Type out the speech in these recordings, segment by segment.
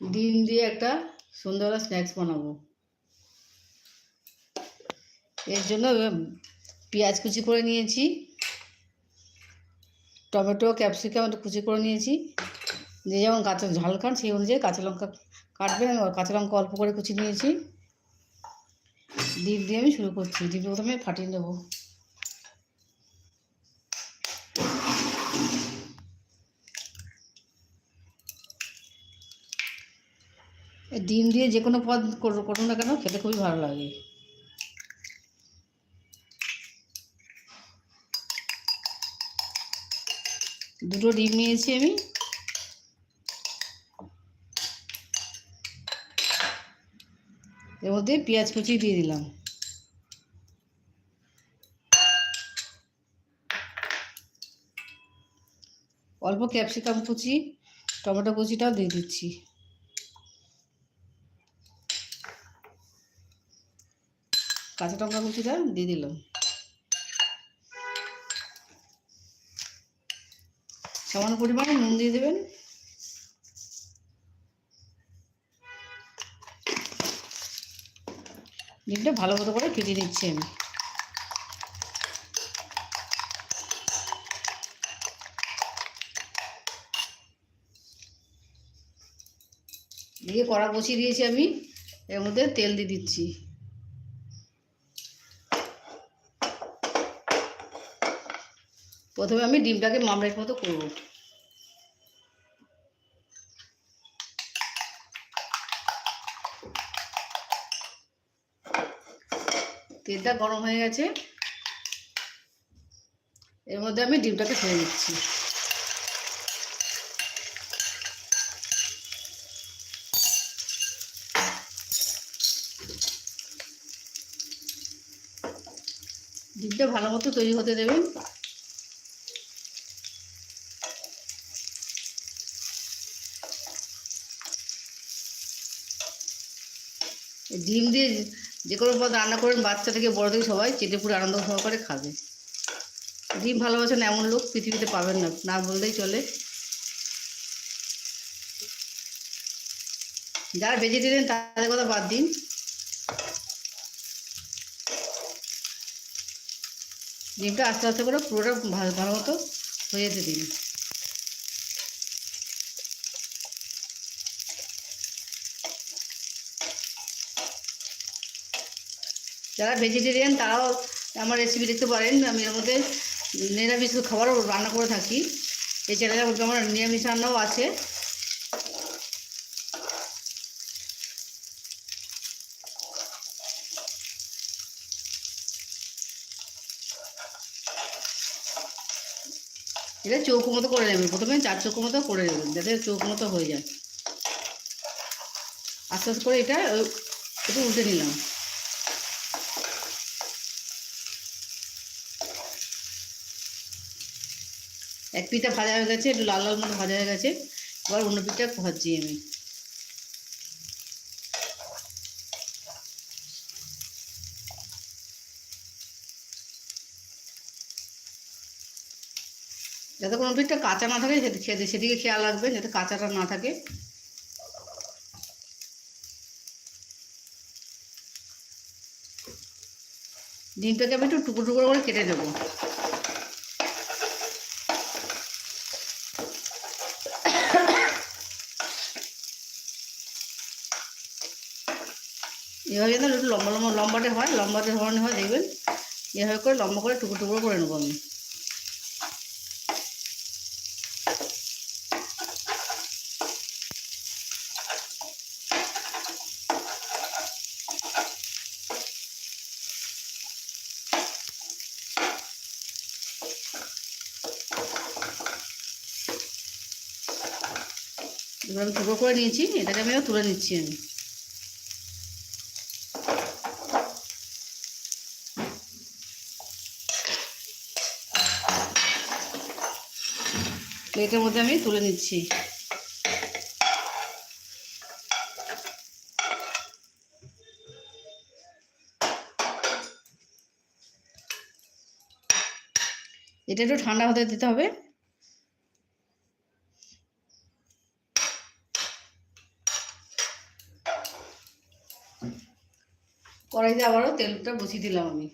ডিম দিয়ে একটা সন্ধ্যাবেলা স্ন্যাক্স বানাবো। এর জন্য পেঁয়াজ কুচি করে নিয়েছি, টমেটো, ক্যাপসিকাম একটু কুচি করে নিয়েছি। যে যেমন কাঁচা ঝাল খান সেই অনুযায়ী কাঁচা লঙ্কা কাটবেন আর কাঁচা লঙ্কা অল্প করে কুচি নিয়েছি। ডিম দিয়ে আমি শুরু করছি ডিম প্রথমে ফাটিয়ে নেব। ডিম দিয়ে যে কোনো পদ করো না কেন, খেতে খুবই ভালো লাগে। দুটো ডিম নিয়েছি আমি। এর মধ্যে পেঁয়াজ কুচি দিয়ে দিলাম। অল্প ক্যাপসিকাম কুচি, টমেটো কুচিটাও দিয়ে দিচ্ছি। কাঁচা লঙ্কা কুচিটা দিয়ে দিলাম। সামান্য পরিমাণে নুন দিয়ে দেবেন। ডিমটা ভালো মতো করে কেটে নিচ্ছি আমি। দিয়ে কড়া বসিয়ে দিয়েছি আমি। এর মধ্যে তেল দিয়ে দিচ্ছি। প্রথমে আমি ডিমটাকে মামলেট মতো করব। তেলটা গরম হয়ে গেছে। এর মধ্যে আমি ডিমটাকে ছেড়ে দিচ্ছি। ডিমটা ভালো মতো তৈরি হতে দেবেন। ডিম দিয়ে যে কোনো পদ রান্না করেন, বাচ্চা থেকে বড় থেকে সবাই চেটে পুরো আনন্দ সহকারে খাবে। ডিম ভালোবাসেন এমন লোক পৃথিবীতে পাবেন না না বললেই চলে। যারা ভেজিটেরিয়ান তাদের কথা বাদ দিন। ডিমটা আস্তে আস্তে করে পুরোটা ভালো ভালো মতো হয়ে যেতে দিন। যারা ভেজিটেরিয়ান তারাও আমার রেসিপি দেখতে পারেন। আমি এর মধ্যে নিরামিষ খাবারও রান্না করে থাকি। চ্যানেলের মধ্যে আমার নিরামিষ রান্নাও আছে। এটা চৌকো মতো করে নেবেন। প্রথমে চার চৌকো মতো করে নেবেন, যাতে চৌকো মতো হয়ে যায়। আস্তে আস্তে করে এটা একটু উল্টে নিলাম। এক পিঠটা ভাজা হয়ে গেছে, একটু লাল লাল মতো ভাজা হয়ে গেছে। এবার অন্য পিঠটা ভাজছি আমি। যাতে কোনো পিঠটা কাঁচা না থাকে সেদি- সেদিকে খেয়াল রাখবেন যাতে কাঁচাটা না থাকে। ডিমটাকে আমি একটু টুকরো টুকরো করে কেটে দেবো এভাবে কিন্তু একটু লম্বা লম্বা, লম্বাটে হয়, লম্বাটে ধরনের হয়, দেখবেন। এভাবে করে লম্বা করে টুকরো টুকরো করে নেব আমি। এবার আমি টুকরো করে নিয়েছি, এটাকে আমি তুলে নিচ্ছি আমি। প্লেটের মধ্যে আমি তুলে নিচ্ছি। এটা একটু ঠান্ডা হতে দিতে হবে। কড়াইতে আবারও তেলটা বসিয়ে দিলাম আমি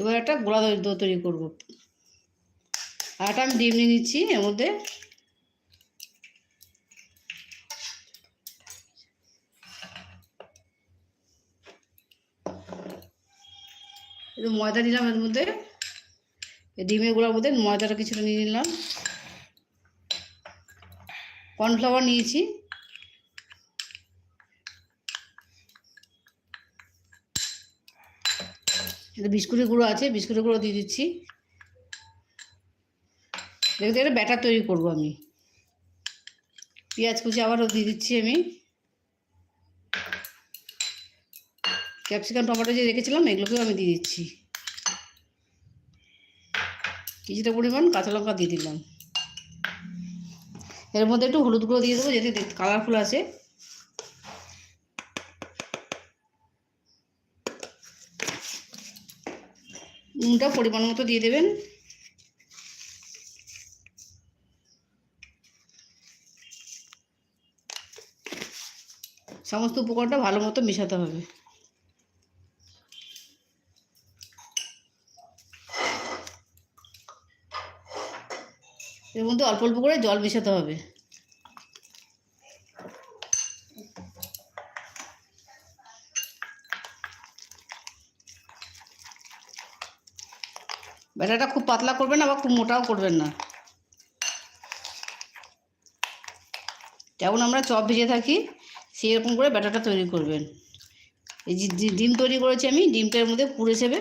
এবার একটা গোলা দই তৈরি করব। আর একটা আমি ডিম নিয়ে নিচ্ছি, এর মধ্যে একটু ময়দা নিলাম এর মধ্যে। ডিমের গুঁড়ার মধ্যে ময়দাটা কিছুটা নিয়ে নিলাম। কর্নফ্লাওয়ার নিয়েছি। বিস্কুটের গুঁড়ো আছে, বিস্কুটের গুঁড়ো দিয়ে দিচ্ছি। দেখতে একটা ব্যাটার তৈরি করব আমি। পেঁয়াজ কুচি আবারও দিয়ে দিচ্ছি আমি। ক্যাপসিকাম, টমেটো যে রেখেছিলাম, এগুলোকেও আমি দিয়ে দিচ্ছি। কিছুটা পরিমাণ কাঁচা লঙ্কা দিয়ে দিলাম। এর মধ্যে একটু হলুদ গুঁড়ো দিয়ে দেবো, যাতে কালারফুল আছে নুনটা পরিমাণ মতো দিয়ে দেবেন। সমস্ত উপকরণটা ভালো মতো মেশাতে হবে। এর মধ্যে অল্প অল্প করে জল মেশাতে হবে। ব্যাটাটা খুব পাতলা করবেন বা খুব মোটাও করবেন না। যেমন আমরা চপ ভেজে থাকি সেই রকম করে ব্যাটাটা তৈরি করবেন। এই যে ডিম তৈরি করেছি আমি, ডিমটার মধ্যে পুর হিসেবে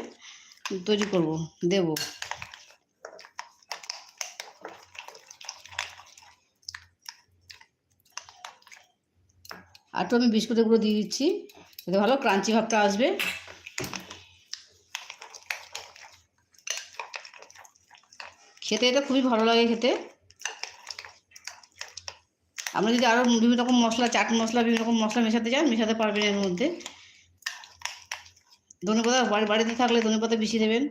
তৈরি করব, দেব। আর তো আমি বিস্কুটের গুঁড়ো দিয়ে দিচ্ছি এতে ভালো ক্রাঞ্চি ভাবটা আসবে। খেতে এটা খুবই ভালো লাগে খেতে। আমরা যদি আরও বিভিন্ন রকম মশলা, চাট মশলা, বিভিন্ন রকম মশলা মেশাতে চান মেশাতে পারবেন এর মধ্যে। ধনে পাতা বাড়ি বাড়িতে থাকলে ধনে পাতা বেশি দেবেন।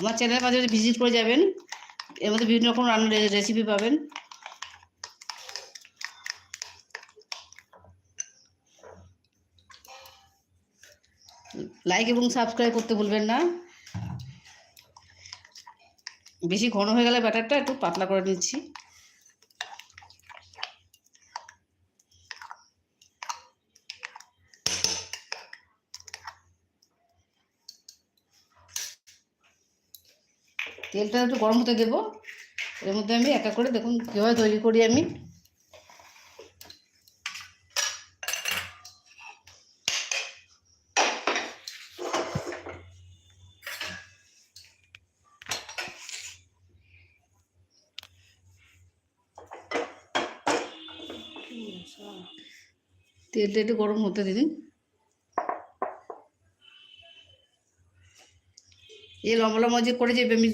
আমার চ্যানেলের মাঝে ভিজিট করে যাবেন। এর মধ্যে বিভিন্ন রকম রান্নার রেসিপি পাবেন। লাইক এবং সাবস্ক্রাইব করতে ভুলবেন না। বেশি ঘন হয়ে গেলে ব্যাটারটা একটু পাতলা করে নিচ্ছি। তেলটা একটু গরম হতে দেবো। এর মধ্যে আমি একা করে দেখুন, কীভাবে তৈরি করি আমি। তেলটা একটু গরম হতে দিন এই লম্বা লম্বা যে করে যে আমি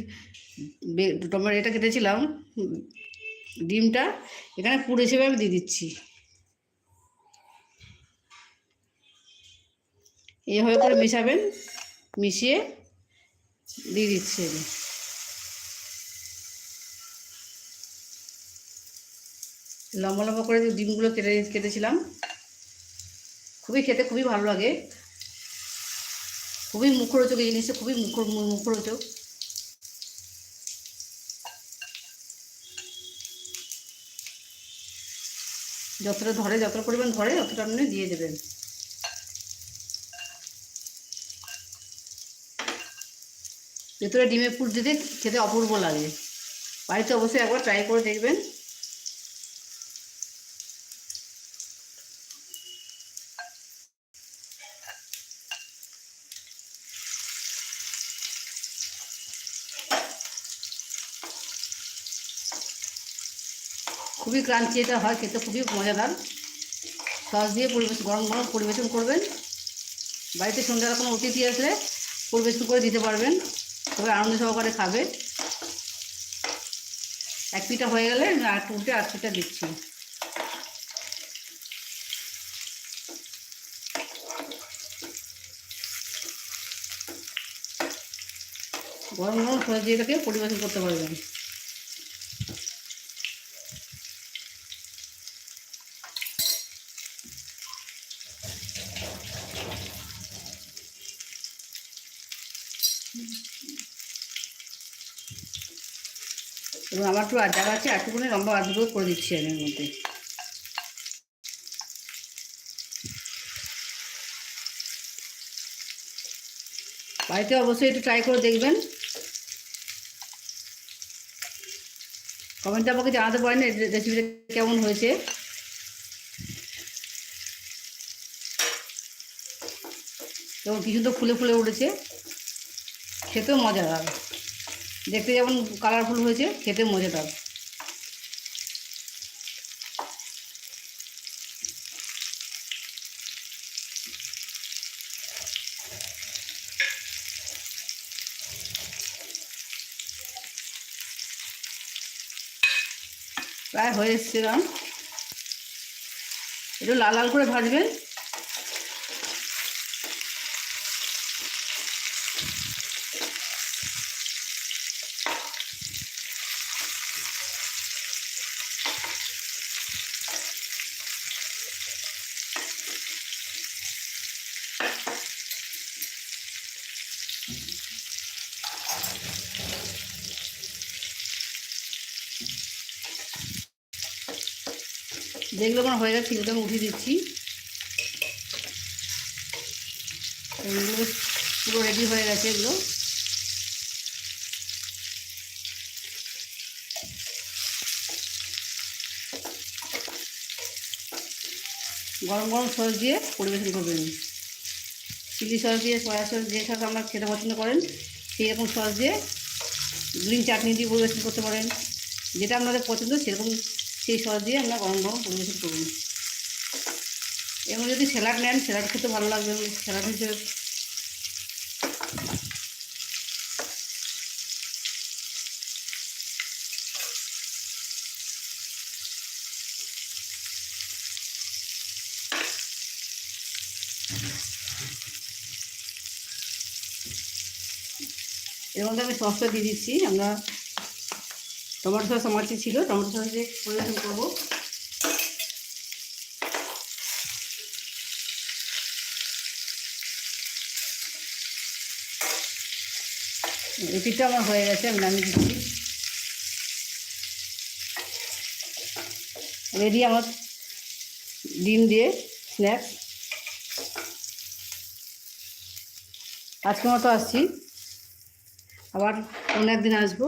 টমেটো এটা কেটেছিলাম, ডিমটা, এখানে পুর হিসেবে আমি দিয়ে দিচ্ছি। এইভাবে করে মেশাবেন মিশিয়ে দিয়ে দিচ্ছি আমি। লম্বা লম্বা করে যে ডিমগুলো কেটে, কেটেছিলাম খুবই খেতে খুবই ভালো লাগে। খুবই মুখরোচক এই জিনিসটা, খুবই মুখ, মুখরোচক। যতটা ধরে, যতটা পরিমাণ ধরে ততটা আপনি দিয়ে দেবেন। ভেতরে ডিমের পুর দিতে খেতে অপূর্ব লাগে। বাড়িতে অবশ্যই একবার ট্রাই করে দেখবেন। খুবই ক্রাঞ্চি এটা হয়, খেতে খুবই মজাদার। সস দিয়ে পরিবেশ গরম গরম পরিবেশন করবেন। বাড়িতে সন্ধ্যার কোনো অতিথি আসলে পরিবেশন করে দিতে পারবেন। তবে আনন্দ সহকারে খাবে। এক পিঠা হয়ে গেলে আর উল্টে আর পিঠা দিচ্ছি। গরম গরম সস দিয়ে এটাকে পরিবেশন করতে পারবেন। আর জায়গা আছে একটুখানি লম্বা আদুগুলো করে দিচ্ছি আমি এর মধ্যে। বাড়িতে অবশ্যই একটু ট্রাই করে দেখবেন। কমেন্টে আমাকে জানাতে পারেন রেসিপিটা কেমন হয়েছে। এবং কিছু তো ফুলে ফুলে উঠেছে। খেতেও মজাদার দেখতে যেমন কালারফুল হয়েছে, খেতে মজাদার। প্রায় হয়ে এসছে রাম একটু লাল লাল করে ভাজবেন। যেগুলো আমার হয়ে গেছে সেগুলো আমি উঠিয়ে দিচ্ছি। এগুলো পুরো রেডি হয়ে গেছে এগুলো। গরম গরম সস দিয়ে পরিবেশন করবেন চিলি সস দিয়ে, সয়া সস যে সস আপনার খেতে পছন্দ করেন সেই রকম সস দিয়ে গ্রিন চাটনি দিয়ে পরিবেশন করতে পারেন। যেটা আপনাদের পছন্দ, সেরকম সেই সস দিয়ে আমরা গরম গরম পরিবেশন করুন এবং যদি স্যালাড নেন, স্যালাড খেতে ভালো লাগবে স্যালাড হিসেবে মধ্যে আমি সসটা দিয়ে দিচ্ছি। আমরা টমেটো সস আমার ছিল, টমেটো সস দিয়ে পরিবেশন করব। এপিটা আমার হয়ে গেছে, আমি নামিয়ে দিচ্ছি। রেডি আমার ডিম দিয়ে স্ন্যাক্স আজকে মতো আসছি। আবার অন্য একদিন আসব।